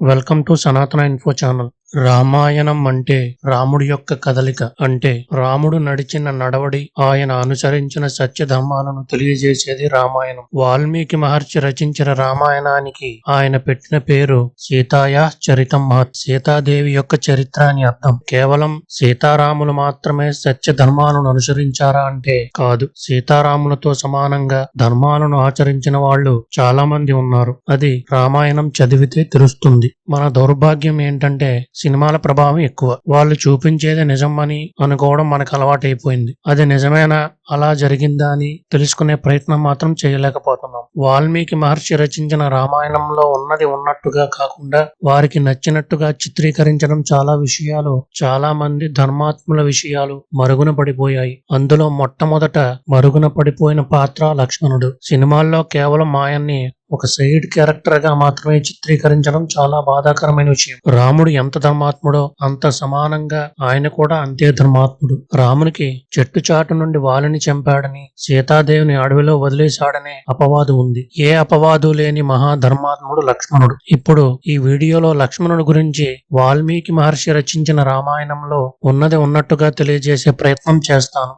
Welcome to Sanatana info channel. Ramayanam అంటే రాముడి యొక్క కదలిక అంటే రాముడు నడిచిన నడవడి ఆయన అనుసరించిన సత్యధర్మాలను తెలియజేసేది రామాయణం. వాల్మీకి మహర్షి రచించిన రామాయణానికి ఆయన పెట్టిన పేరు సీతాయా చరితం మహత్ సీతాదేవి యొక్క చరిత్ర అని అర్థం. కేవలం సీతారాములు మాత్రమే సత్య ధర్మాలను అనుసరించారా అంటే కాదు. సీతారాములతో సమానంగా ధర్మాలను ఆచరించిన వాళ్ళు చాలా మంది ఉన్నారు. అది రామాయణం చదివితే తెలుస్తుంది. మన దౌర్భాగ్యం ఏంటంటే సినిమాల ప్రభావం ఎక్కువ. వాళ్ళు చూపించేది నిజం అని అనుకోవడం మనకు అలవాటైపోయింది. అది నిజమేనా? అలా జరిగిందా అని తెలుసుకునే ప్రయత్నం మాత్రం చేయలేకపోతున్నాం. వాల్మీకి మహర్షి రచించిన రామాయణంలో ఉన్నది ఉన్నట్టుగా కాకుండా వారికి నచ్చినట్టుగా చిత్రీకరించడం చాలా విషయాలు చాలా మంది ధర్మాత్ముల విషయాలు మరుగున పడిపోయాయి. అందులో మొట్టమొదట మరుగున పడిపోయిన పాత్ర లక్ష్మణుడు. సినిమాల్లో కేవలం ఆయన్ని ఒక సైడ్ క్యారెక్టర్గా మాత్రమే చిత్రీకరించడం చాలా బాధాకరమైన విషయం. రాముడు ఎంత ధర్మాత్ముడో అంత సమానంగా ఆయన కూడా అంతే ధర్మాత్ముడు. రామునికి చెట్టు చాటు నుండి వాలిని చంపాడని సీతాదేవిని అడవిలో వదిలేశాడనే అపవాదు ఉంది. ఏ అపవాదు లేని మహాధర్మాత్ముడు లక్ష్మణుడు. ఇప్పుడు ఈ వీడియోలో లక్ష్మణుడు గురించి వాల్మీకి మహర్షి రచించిన రామాయణంలో ఉన్నది ఉన్నట్టుగా తెలియజేసే ప్రయత్నం చేస్తాను.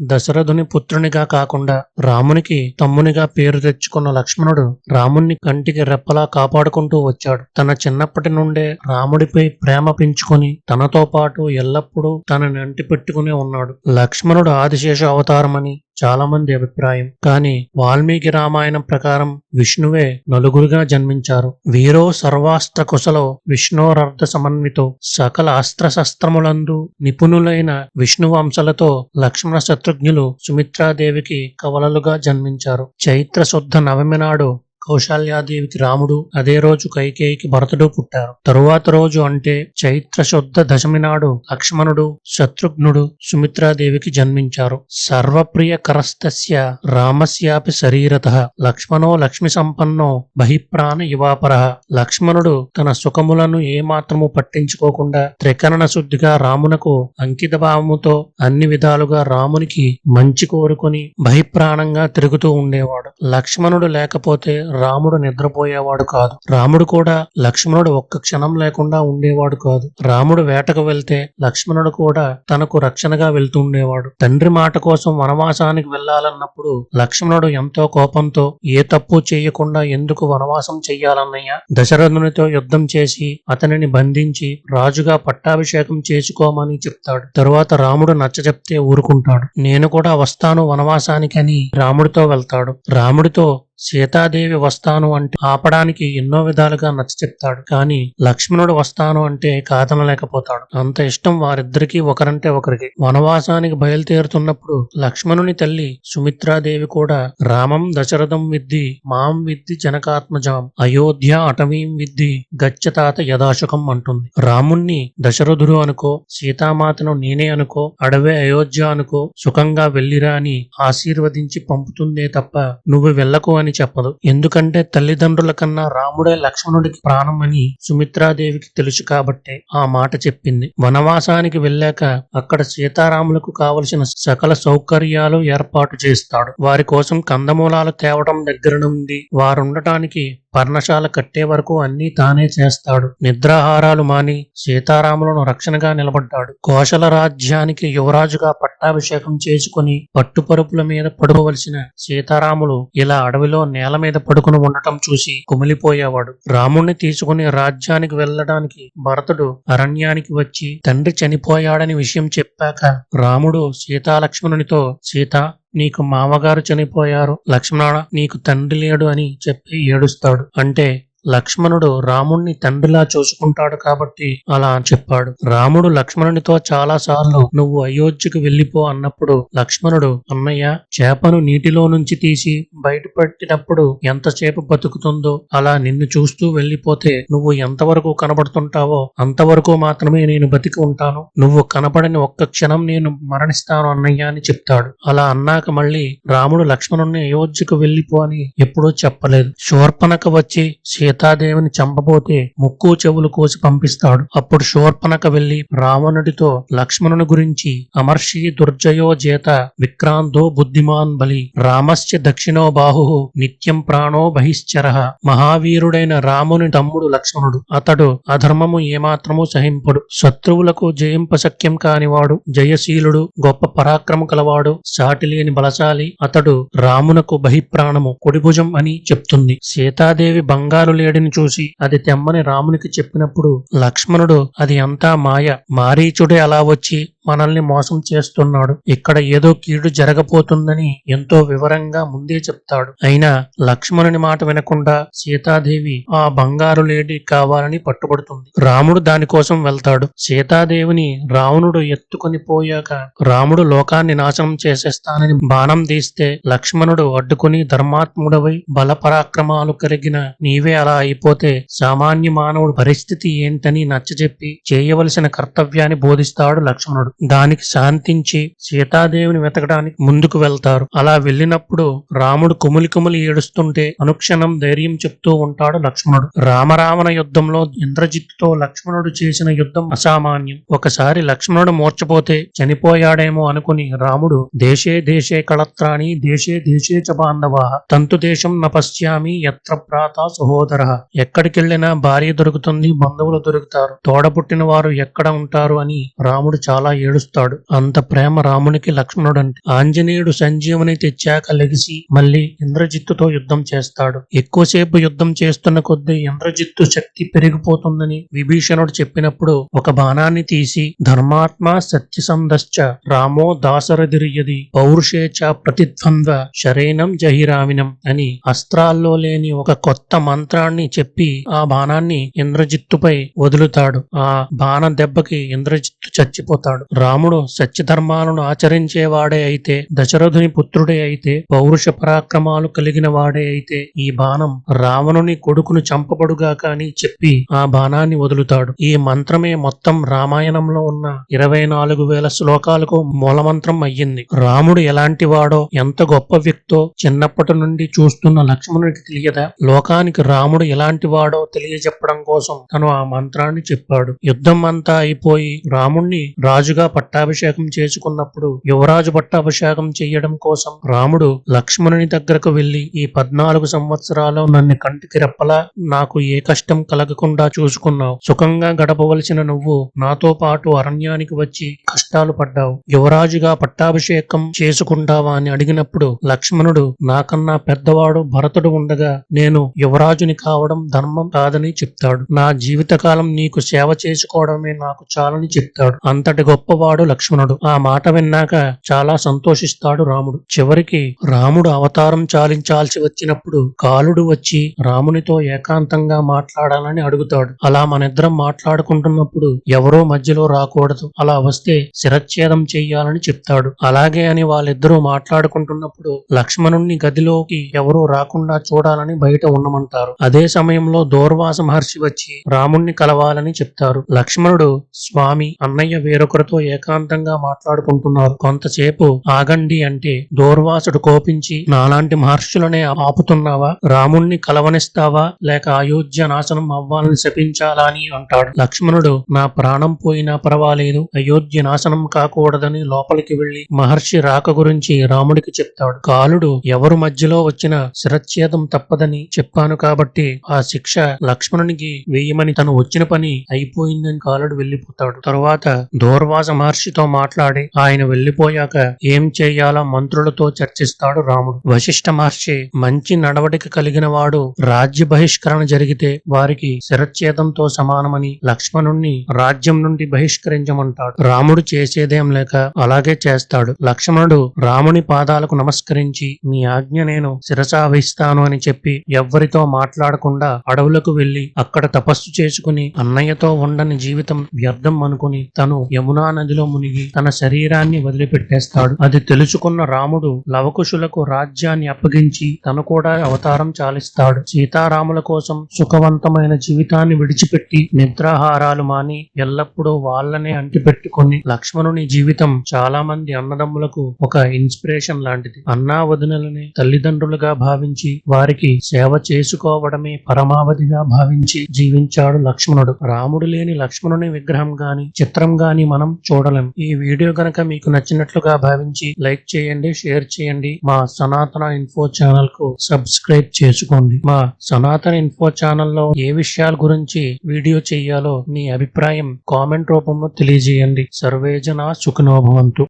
దశరథుని పుత్రునిగా కాకుండా రామునికి తమ్మునిగా పేరు తెచ్చుకున్న లక్ష్మణుడు రాముణ్ణి కంటికి రెప్పలా కాపాడుకుంటూ వచ్చాడు. తన చిన్నప్పటి నుండే రాముడిపై ప్రేమ పెంచుకొని తనతో పాటు ఎల్లప్పుడూ తనని అంటి పెట్టుకునే ఉన్నాడు. లక్ష్మణుడు ఆదిశేష అవతారమని చాలా మంది అభిప్రాయం. కానీ వాల్మీకి రామాయణం ప్రకారం విష్ణువే నలుగురుగా జన్మించారు. వీరో సర్వాస్త్ర కుశలో విష్ణోరర్ధ సమన్వితో సకల అస్త్ర శస్త్రములందు నిపుణులైన విష్ణు వంశలతో లక్ష్మణ శత్రుఘ్నులు సుమిత్రాదేవికి కవలలుగా జన్మించారు. చైత్ర శుద్ధ నవమి నాడు కౌశల్యాదేవికి రాముడు అదే రోజు కైకేయికి భరతుడు పుట్టారు. తరువాత రోజు అంటే చైత్ర శుద్ధ దశమి నాడు లక్ష్మణుడు శత్రుఘ్నుడు సుమిత్రాదేవికి జన్మించారు. సర్వప్రియ కరస్తస్య రామస్యాపి శరీరత లక్ష్మణో లక్ష్మి సంపన్నో బహిప్రాణ యువాపర లక్ష్మణుడు తన సుఖములను ఏమాత్రము పట్టించుకోకుండా త్రికరణ శుద్ధిగా రామునకు అంకిత భావముతో అన్ని విధాలుగా రామునికి మంచి కోరుకొని బహిప్రాణంగా తిరుగుతూ ఉండేవాడు. లక్ష్మణుడు లేకపోతే రాముడు నిద్రపోయేవాడు కాదు. రాముడు కూడా లక్ష్మణుడు ఒక్క క్షణం లేకుండా ఉండేవాడు కాదు. రాముడు వేటకు వెళ్తే లక్ష్మణుడు కూడా తనకు రక్షణగా వెళ్తుండేవాడు తండ్రి మాట కోసం వనవాసానికి వెళ్ళాలన్నప్పుడు లక్ష్మణుడు ఎంతో కోపంతో ఏ తప్పు చేయకుండా ఎందుకు వనవాసం చెయ్యాలన్నయ్య? దశరథునితో యుద్ధం చేసి అతనిని బంధించి రాజుగా పట్టాభిషేకం చేసుకోమని చెప్తాడు. తరువాత రాముడు నచ్చజెప్తే ఊరుకుంటాడు. నేను కూడా వస్తాను వనవాసానికని రాముడితో వెళ్తాడు. రాముడితో సీతాదేవి వస్తాను అంటే ఆపడానికి ఎన్నో విధాలుగా నచ్చ చెప్తాడు. కానీ లక్ష్మణుడు వస్తాను అంటే కాదనలేకపోతాడు. అంత ఇష్టం వారిద్దరికీ ఒకరంటే ఒకరికి. వనవాసానికి బయలుదేరుతున్నప్పుడు లక్ష్మణుని తల్లి సుమిత్రాదేవి కూడా రామం దశరథం విద్ది మాం విద్ది జనకాత్మజాం అయోధ్య అటవీం విద్ది గచ్చతాత యథాశకం అంటుంది. రాముణ్ణి దశరథుడు అనుకో సీతామాతను నేనే అనుకో అడవే అయోధ్య అనుకో సుఖంగా వెళ్ళిరా అని ఆశీర్వదించి పంపుతుందే తప్ప నువ్వు వెళ్ళకు అని చెప్పదు. ఎందుకంటే తల్లిదండ్రుల కన్నా రాముడే లక్ష్మణుడికి ప్రాణం అని సుమిత్రాదేవికి తెలుసు కాబట్టే ఆ మాట చెప్పింది. వనవాసానికి వెళ్ళాక అక్కడ సీతారాములకు కావలసిన సకల సౌకర్యాలు ఏర్పాటు చేస్తాడు. వారి కోసం కందమూలాలు తేవడం దగ్గర నుండి వారుండటానికి పర్ణశాల కట్టే వరకు అన్నీ తానే చేస్తాడు. నిద్రాహారాలు మాని సీతారాములను రక్షణగా నిలబడ్డాడు. కోశల రాజ్యానికి యువరాజుగా పట్టాభిషేకం చేసుకుని పట్టుపరుపుల మీద పడుకోవలసిన సీతారాములు ఇలా అడవిలో నేల మీద పడు పడుకుని ఉండటం చూసి కుమిలిపోయేవాడు. రాముణ్ణి తీసుకుని రాజ్యానికి వెళ్ళడానికి భరతుడు అరణ్యానికి వచ్చి తండ్రి చనిపోయాడని విషయం చెప్పాక రాముడు సీతాలక్ష్మణునితో సీత నీకు మామగారు చనిపోయారు. లక్ష్మణ నీకు తండ్రి లేడు అని చెప్పి ఏడుస్తాడు. అంటే లక్ష్మణుడు రాముణ్ణి తండ్రిలా చూసుకుంటాడు కాబట్టి అలా చెప్పాడు. రాముడు లక్ష్మణునితో చాలా సార్లు నువ్వు అయోధ్యకు వెళ్ళిపో అన్నప్పుడు లక్ష్మణుడు అన్నయ్య చేపను నీటిలో నుంచి తీసి బయటపెట్టినప్పుడు ఎంతసేపు బతుకుతుందో అలా నిన్ను చూస్తూ వెళ్ళిపోతే నువ్వు ఎంతవరకు కనబడుతుంటావో అంతవరకు మాత్రమే నేను బతికి ఉంటాను. నువ్వు కనపడని ఒక్క క్షణం నేను మరణిస్తాను అన్నయ్య అని చెప్తాడు. అలా అన్నాక మళ్ళీ రాముడు లక్ష్మణుణ్ణి అయోధ్యకు వెళ్ళిపో అని ఎప్పుడూ చెప్పలేదు. శూర్పణక వచ్చి సీతాదేవిని చంపబోతే ముక్కు చెవులు కోసి పంపిస్తాడు. అప్పుడు శూర్పణక వెళ్ళి రావణుడితో లక్ష్మణుని గురించి అమర్షి దుర్జయో చేత విక్రాంతో బుద్ధిమాన్ బలి రామస్య దక్షిణో బాహు నిత్యం ప్రాణో బహిశ్చర మహావీరుడైన రాముని తమ్ముడు లక్ష్మణుడు. అతడు అధర్మము ఏమాత్రము సహింపడు. శత్రువులకు జయింపశక్యం కానివాడు జయశీలుడు గొప్ప పరాక్రమ కలవాడు సాటిలేని బలశాలి. అతడు రామునకు బహిప్రాణము కుడిభుజం అని చెప్తుంది. సీతాదేవి బంగారు లేడిని చూసి అది తెమ్మని రామునికి చెప్పినప్పుడు లక్ష్మణుడు అది అంతా మాయ. మారీచుడే అలా వచ్చి మనల్ని మోసం చేస్తున్నాడు. ఇక్కడ ఏదో కీడు జరగబోతుందని ఎంతో వివరంగా ముందే చెప్తాడు. అయినా లక్ష్మణుని మాట వినకుండా సీతాదేవి ఆ బంగారు లేడి కావాలని పట్టుబడుతుంది. రాముడు దానికోసం వెళ్తాడు. సీతాదేవిని రావణుడు ఎత్తుకొని పోయాక రాముడు లోకాన్ని నాశనం చేసేస్తానని బాణం తీస్తే లక్ష్మణుడు అడ్డుకుని ధర్మాత్ముడవై బలపరాక్రమాలు కలిగిన నీవే అలా అయిపోతే సామాన్య మానవుడు పరిస్థితి ఏంటని నచ్చజెప్పి చేయవలసిన కర్తవ్యాన్ని బోధిస్తాడు లక్ష్మణుడు. దానికి శాంతించి సీతాదేవిని వెతకడానికి ముందుకు వెళ్తారు. అలా వెళ్ళినప్పుడు రాముడు కుమిలి కుమిలి ఏడుస్తుంటే అనుక్షణం ధైర్యం చెప్తూ ఉంటాడు లక్ష్మణుడు. రామరావణ యుద్ధంలో ఇంద్రజిత్తుతో లక్ష్మణుడు చేసిన యుద్ధం అసామాన్యం. ఒకసారి లక్ష్మణుడు మూర్చపోతే చనిపోయాడేమో అనుకుని రాముడు దేశే దేశే కళత్రాణి దేశే దేశే చ బాంధవ తంతు దేశం నపశ్యామి ఎత్ర భ్రాత సహోదర. ఎక్కడికెళ్ళినా భార్య దొరుకుతుంది బంధువులు దొరుకుతారు. తోడపుట్టిన వారు ఎక్కడ ఉంటారు? అని రాముడు చాలా ఏడుస్తాడు. అంత ప్రేమ రామునికి లక్ష్మణుడంటే ఆంజనేయుడు సంజీవని తెచ్చాక లెగిసి మళ్ళీ ఇంద్రజిత్తుతో యుద్ధం చేస్తాడు. ఎక్కువసేపు యుద్ధం చేస్తున్న కొద్దీ ఇంద్రజిత్తు శక్తి పెరిగిపోతుందని విభీషణుడు చెప్పినప్పుడు ఒక బాణాన్ని తీసి ధర్మాత్మ సత్యసంధశ్చ రామో దాసరదిరియది పౌరుషేచ ప్రతిద్వంద్వ శరేనం జహిరామినం అని అస్త్రాల్లో లేని ఒక కొత్త మంత్రాన్ని చెప్పి ఆ బాణాన్ని ఇంద్రజిత్తుపై వదులుతాడు. ఆ బాణ దెబ్బకి ఇంద్రజిత్తు చచ్చిపోతాడు. రాముడు సత్యధర్మాలను ఆచరించేవాడే అయితే దశరథుని పుత్రుడే అయితే పౌరుష పరాక్రమాలు కలిగిన వాడే అయితే ఈ బాణం రావణుని కొడుకును చంపబడుగా కాని చెప్పి ఆ బాణాన్ని వదులుతాడు. ఈ మంత్రమే మొత్తం రామాయణంలో ఉన్న ఇరవై నాలుగు వేల శ్లోకాలకు మూలమంత్రం అయ్యింది. రాముడు ఎలాంటి వాడో ఎంత గొప్ప వ్యక్తో చిన్నప్పటి నుండి చూస్తున్న లక్ష్మణుడికి తెలియదా? లోకానికి రాముడు ఎలాంటి వాడో తెలియజెప్పడం కోసం తను ఆ మంత్రాన్ని చెప్పాడు. యుద్ధం అంతా అయిపోయి రాముణ్ణి రాజుగా పట్టాభిషేకం చేసుకున్నప్పుడు యువరాజు పట్టాభిషేకం చెయ్యడం కోసం రాముడు లక్ష్మణుని దగ్గరకు వెళ్ళి ఈ పద్నాలుగు సంవత్సరాలు నన్ను కంటికి రెప్పలా నాకు ఏ కష్టం కలగకుండా చూసుకున్నావు. సుఖంగా గడపవలసిన నువ్వు నాతో పాటు అరణ్యానికి వచ్చి కష్టాలు పడ్డావు. యువరాజుగా పట్టాభిషేకం చేసుకుంటావా అని అడిగినప్పుడు లక్ష్మణుడు నాకన్నా పెద్దవాడు భరతుడు ఉండగా నేను యువరాజుని కావడం ధర్మం కాదని చెప్తాడు. నా జీవితకాలం నీకు సేవ చేసుకోవడమే నాకు చాలని చెప్తాడు. అంతటి గొప్ప గొప్పవాడు లక్ష్మణుడు. ఆ మాట విన్నాక చాలా సంతోషిస్తాడు రాముడు. చివరికి రాముడు అవతారం చాలించాల్సి వచ్చినప్పుడు కాలుడు వచ్చి రామునితో ఏకాంతంగా మాట్లాడాలని అడుగుతాడు. అలా మనిద్దరం మాట్లాడుకుంటున్నప్పుడు ఎవరో మధ్యలో రాకూడదు. అలా వస్తే శిరచ్ఛేదం చెయ్యాలని చెప్తాడు. అలాగే అని వాళ్ళిద్దరూ మాట్లాడుకుంటున్నప్పుడు లక్ష్మణుణ్ణి గదిలోకి ఎవరూ రాకుండా చూడాలని బయట ఉండమంటారు. అదే సమయంలో దూర్వాస మహర్షి వచ్చి రాముణ్ణి కలవాలని చెప్తారు. లక్ష్మణుడు స్వామి అన్నయ్య వేరొకరితో ఏకాంతంగా మాట్లాడుకుంటున్నారు. కొంతసేపు ఆగండి అంటే దూర్వాసుడు కోపించి నాలాంటి మహర్షులనే ఆపుతున్నావా? రాముణ్ణి కలవనిస్తావా? లేక అయోధ్య నాశనం అవ్వాలని శపించాలా? అని అంటాడు. లక్ష్మణుడు నా ప్రాణం పోయినా పర్వాలేదు. అయోధ్య నాశనం కాకూడదని లోపలికి వెళ్ళి మహర్షి రాక గురించి రాముడికి చెప్తాడు. కాలుడు ఎవరు మధ్యలో వచ్చిన శిరచ్ఛేదం తప్పదని చెప్పాను కాబట్టి ఆ శిక్ష లక్ష్మణునికి వేయమని తను వచ్చిన పని అయిపోయిందని కాలుడు వెళ్ళిపోతాడు తరువాత దూర్వాస మహర్షితో మాట్లాడి ఆయన వెళ్ళిపోయాక ఏం చేయాలో మంత్రులతో చర్చిస్తాడు రాముడు. వశిష్ఠ మహర్షి మంచి నడవడిక కలిగిన వాడు రాజ్య బహిష్కరణ జరిగితే వారికి శిరచ్ఛేదంతో సమానమని లక్ష్మణుణ్ణి రాజ్యం నుండి బహిష్కరించమంటాడు. రాముడు చేసేదేం లేక అలాగే చేస్తాడు. లక్ష్మణుడు రాముని పాదాలకు నమస్కరించి మీ ఆజ్ఞ నేను శిరసావహిస్తాను అని చెప్పి ఎవ్వరితో మాట్లాడకుండా అడవులకు వెళ్ళి అక్కడ తపస్సు చేసుకుని అన్నయ్యతో ఉండని జీవితం వ్యర్థం అనుకుని తను యమునా నదిలో మునిగి తన శరీరాన్ని వదిలిపెట్టేస్తాడు. అది తెలుసుకున్న రాముడు లవకుశులకు రాజ్యాన్ని అప్పగించి తను కూడా అవతారం చాలిస్తాడు. సీతారాముల కోసం సుఖవంతమైన జీవితాన్ని విడిచిపెట్టి నిద్రాహారాలు మాని ఎల్లప్పుడూ వాళ్ళనే అంటిపెట్టుకొని లక్ష్మణుని జీవితం చాలా మంది అన్నదమ్ములకు ఒక ఇన్స్పిరేషన్ లాంటిది. అన్నా వదినలని తల్లిదండ్రులుగా భావించి వారికి సేవ చేసుకోవడమే పరమావధిగా భావించి జీవించాడు లక్ష్మణుడు. రాముడు లేని లక్ష్మణుని విగ్రహం గాని చిత్రం గాని మనం చూడలేం. ఈ వీడియో గనక మీకు నచ్చినట్లుగా భావించి లైక్ చేయండి షేర్ చేయండి. మా సనాతన ఇన్ఫో ఛానల్కు సబ్స్క్రైబ్ చేసుకోండి. మా సనాతన ఇన్ఫో ఛానల్లో ఏ విషయాల గురించి వీడియో చేయాలో మీ అభిప్రాయం కామెంట్ రూపంలో తెలియజేయండి. సర్వేజన సుఖనోభవంతు